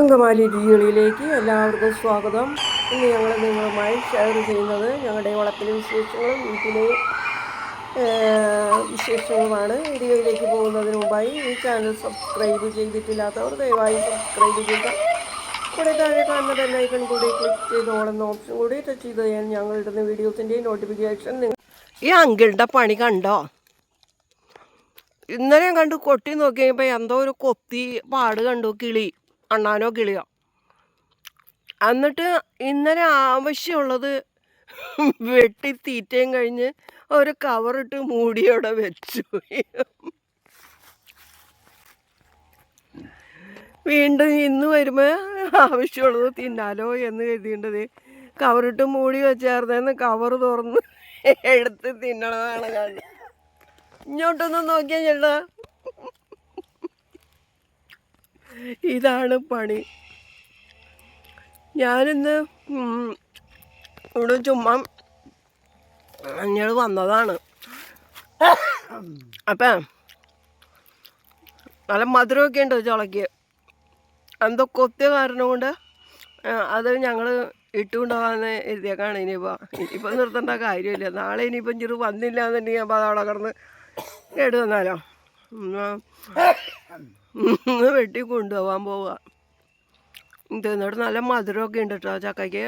അങ്കമാലി രുചികളിലേക്ക് എല്ലാവർക്കും സ്വാഗതം. ഇന്ന് ഞങ്ങൾ നിങ്ങളുമായി ഷെയർ ചെയ്യുന്നത് ഞങ്ങളുടെ വളപ്പിലെ വിശേഷങ്ങളും വീട്ടിലെ വിശേഷങ്ങളുമാണ്. വീഡിയോയിലേക്ക് പോകുന്നതിന് മുമ്പായി ഈ ചാനൽ സബ്സ്ക്രൈബ് ചെയ്തിട്ടില്ലാത്തവർ ദയവായി സബ്സ്ക്രൈബ് ചെയ്യുക. ഇവിടെ താഴെ കാണുന്ന ബെല്ലൈക്കൺ കൂടി ക്ലിക്ക് ചെയ്ത് ഓളുന്ന ഓപ്ഷൻ കൂടി ടച്ച് ചെയ്ത് ഞാൻ ഞങ്ങൾ ഇടുന്ന വീഡിയോസിന്റെ നോട്ടിഫിക്കേഷൻ നിങ്ങൾ ഈ അങ്കിളുടെ പണി കണ്ടോ? ഇന്നലെ ഞാൻ കണ്ടു കൊട്ടി നോക്കിയപ്പോൾ എന്തോ ഒരു കൊത്തി പാട് കണ്ടു കിളി. അണ്ണാനോ കിളിയോ. എന്നിട്ട് ഇന്നലെ ആവശ്യമുള്ളത് വെട്ടി തീറ്റയും കഴിഞ്ഞ് ഒരു കവറിട്ട് മൂടിയോടെ വെച്ചു. വീണ്ടും ഇന്ന് വരുമ്പോൾ ആവശ്യമുള്ളത് തിന്നാലോ എന്ന് കരുതിയേണ്ടത് കവറിട്ട് മൂടി വെച്ചായിരുന്നു കവർ തുറന്ന് എടുത്ത് തിന്നണതാണ് കാണുന്നത് ഇങ്ങോട്ടൊന്നും നോക്കിയാൽ ചേട്ടാ. ഇതാണ് പണി. ഞാനിന്ന് ഇവിടെ ചുമ്മാ ഞങ്ങൾ വന്നതാണ്. അപ്പം നല്ല മധുരമൊക്കെ ഉണ്ട് ചുളയ്ക്ക് എന്തോ കൊത്തിയ കാരണം കൊണ്ട് അത് ഞങ്ങൾ ഇട്ടുകൊണ്ടുപോകാന്ന് എഴുതിയേക്കാണ് ഇനിയിപ്പോൾ ഇനിയിപ്പോൾ നിർത്തേണ്ട കാര്യമില്ല. നാളെ ഇനിയിപ്പം ചെറു വന്നില്ല എന്നുണ്ടെങ്കിൽ അപ്പോൾ അതവിടെ കിടന്ന് കേട് വന്നാലോ? വെട്ടി കൊണ്ടുപോകാൻ പോവുക ഇത് എന്നിട്ട് നല്ല മധുരമൊക്കെ ഉണ്ട് കേട്ടോ ചക്കയ്ക്ക്.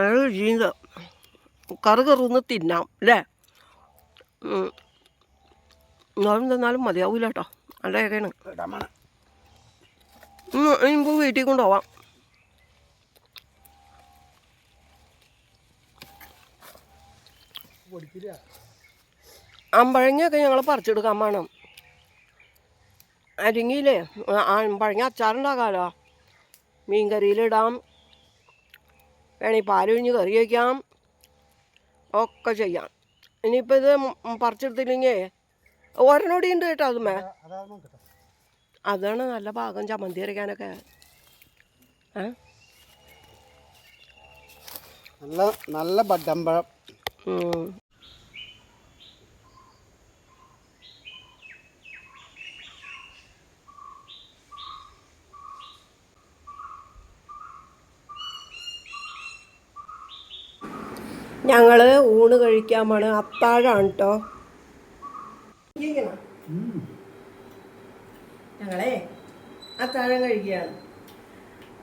അത് രുചിയുണ്ട്. കറ് കറുന്ന് തിന്നാം അല്ലേ. എന്നാലും തന്നാലും മതിയാവൂല കേട്ടോ അവിടെയൊക്കെയാണ് ഇനിയിപ്പോൾ വീട്ടിൽ കൊണ്ടുപോവാം. അമ്പഴങ്ങയൊക്കെ ഞങ്ങൾ പറിച്ചെടുക്കാൻ വേണം. അരിങ്ങിയില്ലേ? അമ്പഴങ്ങ അച്ചാറുണ്ടാക്കാമല്ലോ മീൻ കറിയിലിടാം വേണമെങ്കിൽ പാലൊഴിഞ്ഞ് കറി വയ്ക്കാം ഒക്കെ ചെയ്യാം. ഇനിയിപ്പോൾ ഇത് പറിച്ചെടുത്തില്ലെങ്കിൽ ഒരെണ്ണോടി ഉണ്ട് കേട്ടോ അതുമേ. അതാണ് നല്ല ഭാഗം ചമ്മന്തി അരയ്ക്കാനൊക്കെ. നല്ല നല്ല ബഡമ്പഴം ഉം. ഞങ്ങൾ ഊണ് കഴിക്കാൻ പോണ് അത്താഴാണ് കേട്ടോ ഞങ്ങളെ അത്താഴം കഴിക്കുകയാണ്.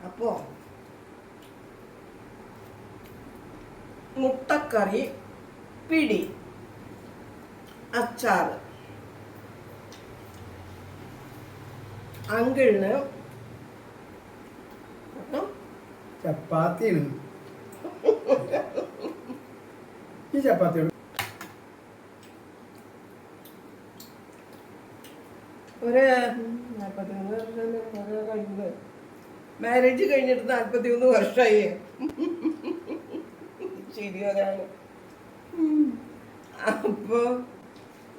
അപ്പോ മുട്ടക്കറി പിടി അച്ചാർ അങ്കിളിന് ചപ്പാത്തി ചപ്പാത്തിയാണ്. ഈ ചപ്പാത്തിയോട് ഒരു മാരേജ് കഴിഞ്ഞിട്ട് നാൽപ്പത്തിമൂന്ന് വർഷമായി ശരി ഒരാൾ അപ്പോ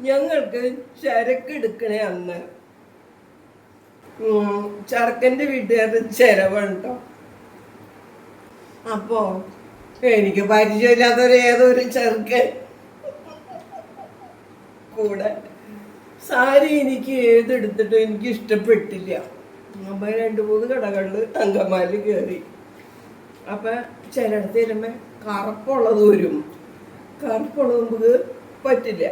ഞങ്ങൾക്ക് ചരക്ക് എടുക്കണേ അന്ന്. ചരക്കന്റെ വീട്ടുകാരുടെ ചെലവുണ്ടോ? അപ്പോ എനിക്ക് പരിചയമില്ലാത്തൊരു ഏതൊരു ചെറുക്കൻ കൂടെ. സാരി എനിക്ക് ഏതെടുത്തിട്ടും എനിക്ക് ഇഷ്ടപ്പെട്ടില്ല. അപ്പൊ രണ്ട് മൂന്ന് കടകളിൽ തങ്കമാൽ കയറി അപ്പൊ ചിലയിടത്ത് ചെല്ലുമ്പോ കറുപ്പുള്ളത് വരും. കറുപ്പുള്ളത് നമുക്ക് പറ്റില്ല.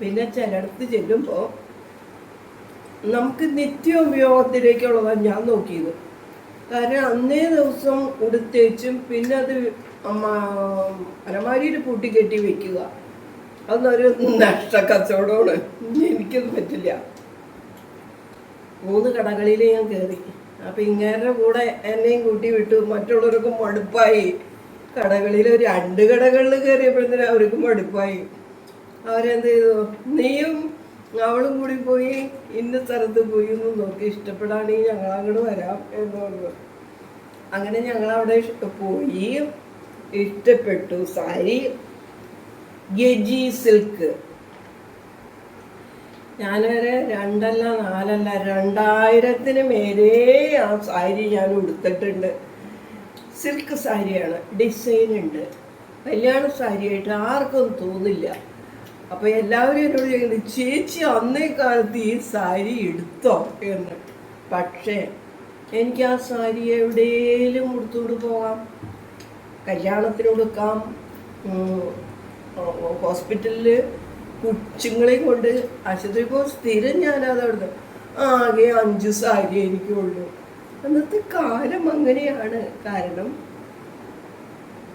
പിന്നെ ചിലയിടത്ത് ചെല്ലുമ്പോൾ നമുക്ക് നിത്യ ഉപയോഗത്തിലേക്കുള്ളതാണ് ഞാൻ നോക്കിയത്. കാരണം അന്നേ ദിവസം ഉടുത്തേച്ചും പിന്നെ അത് അലമാരിയിൽ പൂട്ടിക്കെട്ടി വെക്കുക. അതൊരു നഷ്ട കച്ചവടമാണ്. എനിക്കത് പറ്റില്ല. മൂന്ന് കടകളിൽ ഞാൻ കയറി അപ്പം ഇങ്ങേരുടെ കൂടെ എന്നെയും കൂട്ടി വിട്ടു. മറ്റുള്ളവർക്കും മടുപ്പായി. കടകളിൽ ഒരു രണ്ട് കടകളിൽ കയറിയപ്പോഴത്തേനും അവർക്കും മടുപ്പായി. അവരെന്ത് ചെയ്തു? നീയും അവളും കൂടി പോയി ഇന്ന സ്ഥലത്ത് പോയി ഒന്ന് നോക്കി. ഇഷ്ടപ്പെടാണെങ്കിൽ ഞങ്ങൾ അങ്ങോട്ട് വരാം എന്ന് പറഞ്ഞു. അങ്ങനെ ഞങ്ങൾ അവിടെ പോയി. ഇഷ്ടപ്പെട്ടു. സാരി ഗജി സിൽക്ക് ഞാനൊരു രണ്ടല്ല നാലല്ല രണ്ടായിരത്തിന് മേലെ ആ സാരി ഞാൻ ഉടുത്തിട്ടുണ്ട്. സിൽക്ക് സാരിയാണ്. ഡിസൈൻ ഉണ്ട്. കല്യാണ സാരിയായിട്ട് ആർക്കും തോന്നില്ല. അപ്പൊ എല്ലാവരും എന്നോട് ചോദിക്കുന്നത് ചേച്ചി അന്നേ കാലത്ത് ഈ സാരി എടുത്തോ? എന്ന്. പക്ഷേ എനിക്ക് ആ സാരി എവിടെയും കൊടുത്തുകൊണ്ട് പോകാം. കല്യാണത്തിന് കൊടുക്കാം ഹോസ്പിറ്റലിൽ കുച്ചുങ്ങളെ കൊണ്ട് ആശുപത്രി പോകും സ്ഥിരം ഞാനത് അവിടുന്ന് ആകെ അഞ്ച് സാരി എനിക്കുള്ളൂ അന്നത്തെ കാലം അങ്ങനെയാണ്. കാരണം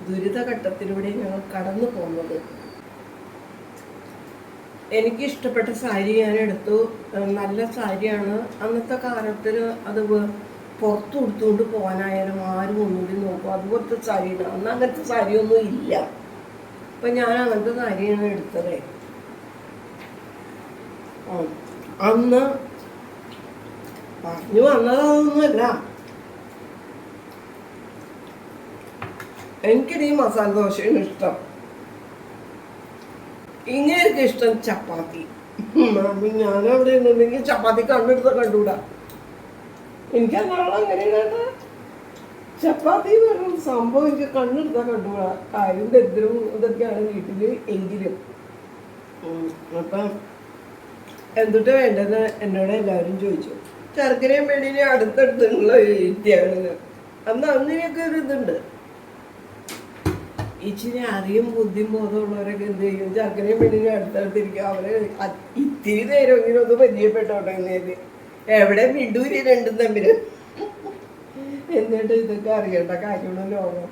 ദുരിതഘട്ടത്തിലൂടെ ഞങ്ങൾ കടന്നു പോകുന്നത്. എനിക്ക് ഇഷ്ടപ്പെട്ട സാരി ഞാൻ എടുത്തു നല്ല സാരിയാണ്. അന്നത്തെ കാലത്തിൽ അത് പുറത്തു കൊടുത്തുകൊണ്ട് പോകാനായാലും ആരും ഒന്നുകൂടി നോക്കും. അതുപോലത്തെ സാരിയാണ്. അന്ന് അങ്ങനത്തെ സാരിയൊന്നും ഇല്ല. അപ്പം ഞാൻ അങ്ങനത്തെ സാരിയാണ് എടുത്തത്. അന്ന് പറഞ്ഞു വന്നതൊന്നുമല്ല. എനിക്കിത് ഈ മസാല ദോശയാണ് ഇഷ്ടം. ഇങ്ങനെയൊക്കെ ഇഷ്ടം ചപ്പാത്തി. മാമി ഞാൻ അവിടെ നിന്നുണ്ടെങ്കിൽ ചപ്പാത്തി കണ്ടെടുത്ത കണ്ടുകൂടാ എനിക്ക് അങ്ങനെയുള്ള അങ്ങനെയാണ് ചപ്പാത്തി എന്ന് പറയുന്ന സംഭവം എനിക്ക് കണ്ണെടുത്താൽ കണ്ടുകൂടാ കാര്യം ദരിദ്രം ഇതൊക്കെയാണ് വീട്ടിൽ എങ്കിലും. അപ്പം എന്തുട്ട് വേണ്ടതെന്ന് എന്നോട് എല്ലാവരും ചോദിച്ചു. ശർക്കരയും വെളിയിലെ അടുത്തടുത്തുള്ള വ്യക്തിയാണ് അന്ന് അങ്ങനെയൊക്കെ ഒരു ഇതുണ്ട്. ഇച്ചിരി അറിയും ബുദ്ധിയും ബോധമുള്ളവരൊക്കെ എന്ത് ചെയ്യും? ചക്കരയും പെണ്ണിനും അടുത്തടുത്തിരിക്കും. അവർ ഇത്തിരി നേരം ഇങ്ങനെ ഒന്ന് പരിചയപ്പെട്ടോട്ടെ എവിടെ വിഡൂരി രണ്ടും തമ്മിൽ എന്നിട്ട് ഇതൊക്കെ അറിയേണ്ട കാര്യമുള്ള ലോകം.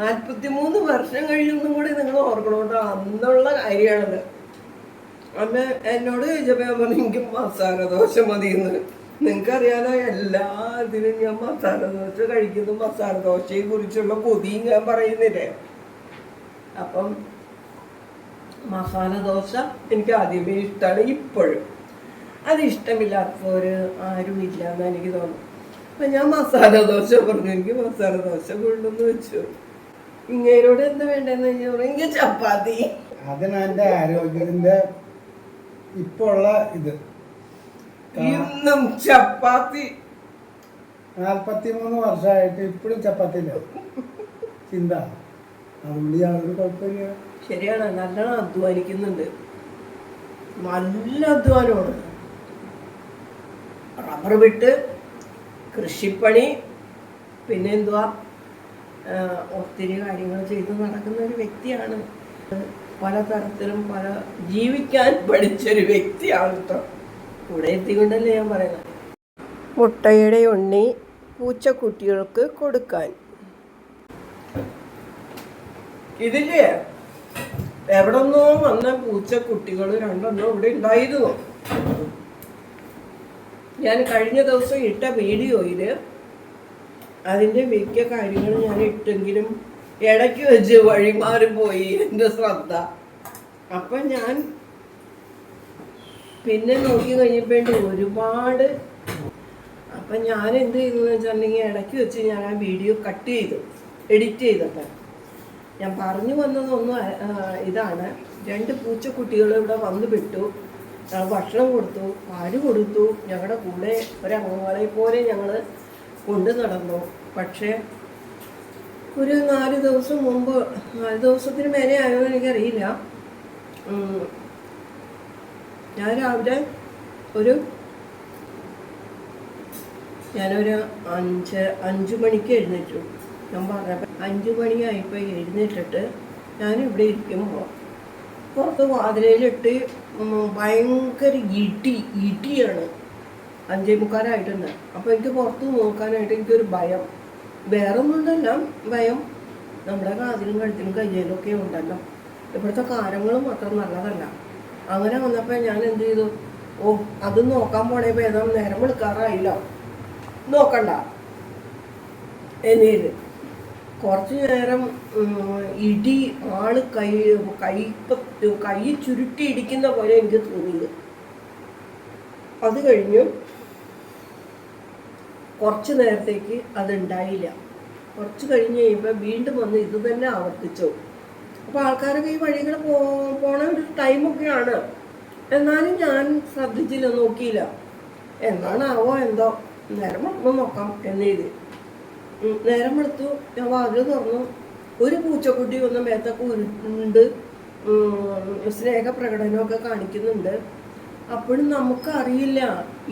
നാൽപ്പത്തി മൂന്ന് വർഷം കഴിഞ്ഞൊന്നും കൂടി നിങ്ങൾ ഓർക്കണോട്ടോ. അന്നുള്ള കാര്യമാണത്. അമ്മ എന്നോട് ചോദിച്ചപ്പോ ഞാൻ പറഞ്ഞു എനിക്ക് മസാല ദോശ മതിയെന്ന്. നിങ്ങൾക്കറിയാലോ എല്ലാ ഇതിനും ഞാൻ മസാല ദോശ കഴിക്കുന്നു. മസാല ദോശയെ കുറിച്ചുള്ള കൊതിയും ഞാൻ പറയുന്നില്ലേ? അപ്പം മസാല ദോശ എനിക്ക് ആദ്യമേ ഇഷ്ടമാണ് ഇപ്പോഴും. അത് ഇഷ്ടമില്ലാത്തവർ ആരും ഇല്ല എന്ന് എനിക്ക് തോന്നുന്നു അപ്പം ഞാൻ മസാല ദോശ പറഞ്ഞു എനിക്ക് മസാല ദോശ കൊണ്ടുവന്ന് വെച്ചു. ഇങ്ങനോട് എന്ത് വേണ്ടെന്ന് കഴിഞ്ഞാൽ എനിക്ക് ചപ്പാത്തി. അതിനാ എന്റെ ആരോഗ്യത്തിന്റെ ഇപ്പോൾ ഉള്ള ഇത്. ഇന്നും ചപ്പാത്തി. നാൽപ്പത്തി മൂന്ന് വർഷമായിട്ട് ഇപ്പോഴും ചപ്പാത്തിയില്ല. ചിന്ത. ശരിയാണ് നല്ലോണം അധ്വാനിക്കുന്നുണ്ട്. നല്ല അധ്വാനമാണ്. റബ്ബർ വിട്ട് കൃഷിപ്പണി പിന്നെ എന്തുവാ ഒത്തിരി കാര്യങ്ങൾ ചെയ്ത് നടക്കുന്ന ഒരു വ്യക്തിയാണ്. പലതരത്തിലും പല ജീവിക്കാൻ പഠിച്ചൊരു വ്യക്തിയാണ് കേട്ടോ കൂടെ എത്തിക്കൊണ്ടല്ലേ ഞാൻ പറയുന്നത്. മുട്ടയുടെ ഉണ്ണി പൂച്ചക്കുട്ടികൾക്ക് കൊടുക്കാൻ. ഇതില്ലേ എവിടെന്നോ വന്ന പൂച്ചക്കുട്ടികൾ രണ്ടെണ്ണോ ഇവിടെ ഉണ്ടായിരുന്നു. ഞാൻ കഴിഞ്ഞ ദിവസം ഇട്ട വീഡിയോയിൽ അതിന്റെ മിക്ക കാര്യങ്ങൾ ഞാൻ ഇട്ടെങ്കിലും ഇടയ്ക്ക് വെച്ച് വഴിമാറി പോയി എന്റെ ശ്രദ്ധ. അപ്പം ഞാൻ പിന്നെ നോക്കി കഴിഞ്ഞപ്പോണ്ട് ഒരുപാട് അപ്പം ഞാൻ എന്ത് ചെയ്തു വെച്ചിട്ടുണ്ടെങ്കിൽ ഇടയ്ക്ക് വെച്ച് ഞാൻ ആ വീഡിയോ കട്ട് ചെയ്തു എഡിറ്റ് ചെയ്തിട്ട് ഞാൻ പറഞ്ഞു വന്നതൊന്നും ഇതാണ്. രണ്ട് പൂച്ചക്കുട്ടികൾ ഇവിടെ വന്നു വിട്ടു ഭക്ഷണം കൊടുത്തു പാൽ കൊടുത്തു. ഞങ്ങളുടെ കൂടെ ഒരംഗങ്ങളെ പോലെ ഞങ്ങൾ കൊണ്ടു നടന്നു. പക്ഷേ ഒരു നാല് ദിവസം മുമ്പ് നാല് ദിവസത്തിന് മേലെ ആയോ എനിക്കറിയില്ല. ഞാൻ രാവിലെ ഒരു ഞാനൊരു അഞ്ച് അഞ്ച് മണിക്ക് എഴുന്നേറ്റു. ഞാൻ പറഞ്ഞപ്പോൾ അഞ്ച് മണിയായപ്പോൾ എഴുന്നേറ്റിട്ട് ഞാൻ ഇവിടെ ഇരിക്കുമ്പോൾ പുറത്ത് വാതിലയിലിട്ട് ഭയങ്കര ഇടി ഇടിയാണ്. അഞ്ചേ മുക്കാലായിട്ടുണ്ട് അപ്പോൾ എനിക്ക് പുറത്ത് നോക്കാനായിട്ട് എനിക്കൊരു ഭയം. വേറെ ഒന്നുമില്ല ഭയം. നമ്മുടെ കാതിലും കഴുത്തിലും കയ്യിലും ഒക്കെ ഉണ്ടല്ലോ. ഇവിടുത്തെ കാരങ്ങളും അത്ര നല്ലതല്ല. അങ്ങനെ വന്നപ്പോൾ ഞാൻ എന്ത് ചെയ്തു? ഓ അത് നോക്കാൻ പോണേ ഭേദം നേരം വിളിക്കാറായില്ല. നോക്കണ്ട. എന്നീത് കുറച്ചു നേരം ഇടി ആൾ കൈ കൈ കൈ ചുരുട്ടി ഇടിക്കുന്ന പോലെ എനിക്ക് തോന്നിയത്. അത് കഴിഞ്ഞു. കുറച്ച് നേരത്തേക്ക് അതുണ്ടായില്ല. കുറച്ച് കഴിഞ്ഞ് കഴിയുമ്പോൾ വീണ്ടും വന്ന് ഇത് തന്നെ ആവർത്തിച്ചു. അപ്പോൾ ആൾക്കാരൊക്കെ ഈ വഴികൾ പോ പോണ ഒരു ടൈമൊക്കെയാണ് എന്നാലും ഞാൻ ശ്രദ്ധിച്ചില്ല നോക്കിയില്ല. എന്നാണാവോ എന്തോ. നേരം നോക്കാം എന്നെഴുതി നേരം വെളുത്തു. ഞാൻ വാതിൽ തുറന്നു. ഒരു പൂച്ചക്കുട്ടി ഒന്ന് മേത്തൊക്കെ ഉരുണ്ട് സ്നേഹ സ്നേഹപ്രകടനമൊക്കെ കാണിക്കുന്നുണ്ട്. അപ്പോഴും നമുക്കറിയില്ല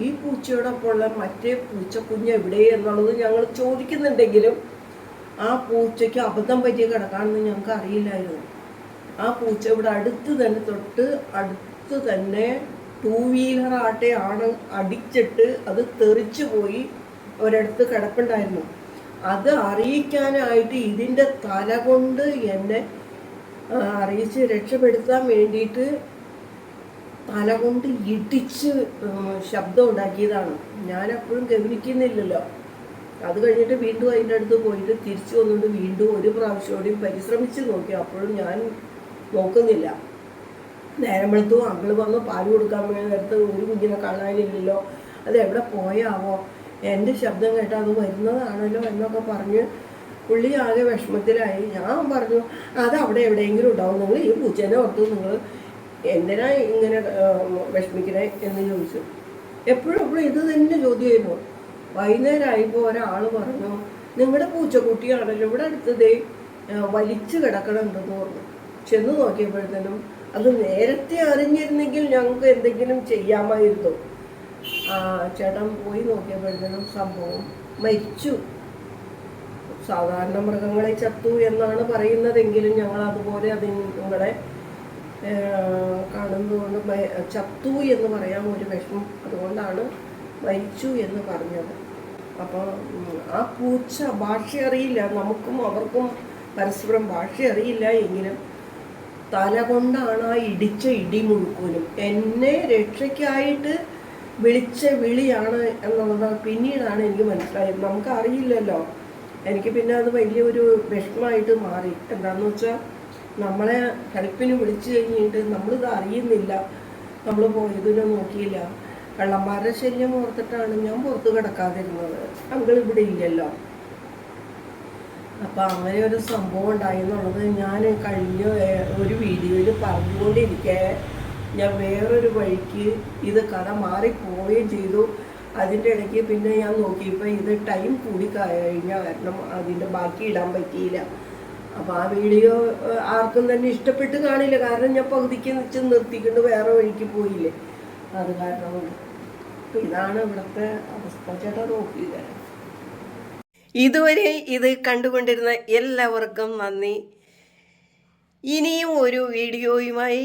ഈ പൂച്ചയോടൊപ്പമുള്ള മറ്റേ പൂച്ചക്കുഞ്ഞ് എവിടെ എന്നുള്ളത് ഞങ്ങൾ ചോദിക്കുന്നുണ്ടെങ്കിലും ആ പൂച്ചയ്ക്ക് അബദ്ധം പറ്റിയ കിടക്കാണെന്ന് ഞങ്ങൾക്ക് അറിയില്ലായിരുന്നു ആ പൂച്ച ഇവിടെ അടുത്ത് തന്നെ തൊട്ട് അടുത്ത് തന്നെ ടൂ വീലർ ആണ് അടിച്ചിട്ട് അത് തെറിച്ചു പോയി ഒരിടത്ത് കിടപ്പുണ്ടായിരുന്നു. അത് അറിയിക്കാനായിട്ട് ഇതിന്റെ തല കൊണ്ട് എന്നെ അറിയിച്ച് രക്ഷപ്പെടുത്താൻ വേണ്ടിയിട്ട് തല കൊണ്ട് ഇടിച്ച് ശബ്ദം ഉണ്ടാക്കിയതാണ്. ഞാൻ അപ്പോഴും ഗവനിക്കുന്നില്ലല്ലോ അത് കഴിഞ്ഞിട്ട് വീണ്ടും അതിന്റെ അടുത്ത് പോയിട്ട് തിരിച്ചു വന്നുകൊണ്ട് വീണ്ടും ഒരു പ്രാവശ്യം കൂടി പരിശ്രമിച്ച് നോക്കി. അപ്പോഴും ഞാൻ നോക്കുന്നില്ല. നേരം വെളുത്തും അങ്കിൾ വന്ന് പാൽ കൊടുക്കാൻ വേണ്ടി നേരത്ത് ഒരു കുഞ്ഞിനെ കാണാനില്ലല്ലോ. അത് എവിടെ പോയാവോ? എന്റെ ശബ്ദം കേട്ട് അത് വരുന്നതാണല്ലോ എന്നൊക്കെ പറഞ്ഞ് പുള്ളി ആകെ വിഷമത്തിലായി. ഞാൻ പറഞ്ഞു അത് അവിടെ എവിടെയെങ്കിലും ഉണ്ടാവും. നിങ്ങൾ ഈ പൂച്ചേനെ ഓർത്തു നിങ്ങൾ എന്തിനാ ഇങ്ങനെ വിഷമിക്കണേ? എന്ന് ചോദിച്ചു. എപ്പോഴും എപ്പോഴും ഇത് തന്നെ ചോദ്യമായിരുന്നു വൈകുന്നേരമായപ്പോൾ ഒരാൾ പറഞ്ഞു നിങ്ങളുടെ പൂച്ചക്കുട്ടിയാണല്ലോ. ഇവിടെ അടുത്തതേ വലിച്ചു കിടക്കണുണ്ടെന്ന് പറഞ്ഞു. ചെന്ന് നോക്കിയപ്പോഴത്തേനും അത് നേരത്തെ അറിഞ്ഞിരുന്നെങ്കിൽ ഞങ്ങൾക്ക് എന്തെങ്കിലും ചെയ്യാമായിരുന്നു. ചേട്ടൻ പോയി നോക്കിയപ്പോഴത്തേനും സംഭവം മരിച്ചു. സാധാരണ മൃഗങ്ങളെ ചത്തു എന്നാണ് പറയുന്നതെങ്കിലും ഞങ്ങൾ അതുപോലെ അതിങ്ങളെ കാണുന്നതുകൊണ്ട് ചത്തു എന്ന് പറയാൻ ഒരു വിഷമം അതുകൊണ്ടാണ് മരിച്ചു എന്ന് പറഞ്ഞത്. അപ്പോൾ ആ പൂച്ച ഭാഷ അറിയില്ല. നമുക്കും അവർക്കും പരസ്പരം ഭാഷ അറിയില്ല എങ്കിലും തല കൊണ്ടാണ് ആ ഇടിച്ച ഇടി മുഴുക്കനും എന്നെ രക്ഷയ്ക്കായിട്ട് വിളിച്ച വിളിയാണ് എന്നുള്ളത് പിന്നീടാണ് എനിക്ക് മനസ്സിലായത്. നമുക്ക് അറിയില്ലല്ലോ എനിക്ക് പിന്നെ അത് വലിയൊരു വിഷമമായിട്ട് മാറി. എന്താണെന്ന് വെച്ചാൽ നമ്മളെ ഹെൽപ്പിന് വിളിച്ചു കഴിഞ്ഞിട്ട് നമ്മളിത് അറിയുന്നില്ല. നമ്മൾ പോയതിനെ നോക്കിയില്ല. കള്ളന്മാരുടെ ശല്യം ഓർത്തിട്ടാണ് ഞാൻ പുറത്ത് കിടക്കാതിരുന്നത്. അങ്കിൾ ഇവിടെ ഇല്ലല്ലോ. അപ്പം അങ്ങനെ ഒരു സംഭവം ഉണ്ടായി എന്നുള്ളത് ഞാൻ കഴിഞ്ഞ ഒരു വീഡിയോയിൽ പറഞ്ഞുകൊണ്ടിരിക്കെ. ഞാൻ വേറൊരു വഴിക്ക് ഇത് കഥ മാറിപ്പോവുകയും ചെയ്തു. അതിന്റെ ഇടയ്ക്ക് പിന്നെ ഞാൻ നോക്കിയപ്പോൾ ഇത് ടൈം കൂടി കഴിഞ്ഞ കാരണം അതിന്റെ ബാക്കി ഇടാൻ പറ്റിയില്ല. അപ്പോൾ ആ വീഡിയോ ആർക്കും തന്നെ ഇഷ്ടപ്പെട്ട് കാണില്ല. കാരണം ഞാൻ പകുതിക്ക് വെച്ച് നിർത്തിക്കൊണ്ട് വേറെ വഴിക്ക് പോയില്ലേ. അത് കാരണം അപ്പം ഇതാണ് ഇവിടുത്തെ അവസ്ഥ. ചേട്ടാ നോക്കിയില്ല? ഇതുവരെ ഇത് കണ്ടുകൊണ്ടിരുന്ന എല്ലാവർക്കും നന്ദി. ഇനിയും ഒരു വീഡിയോയുമായി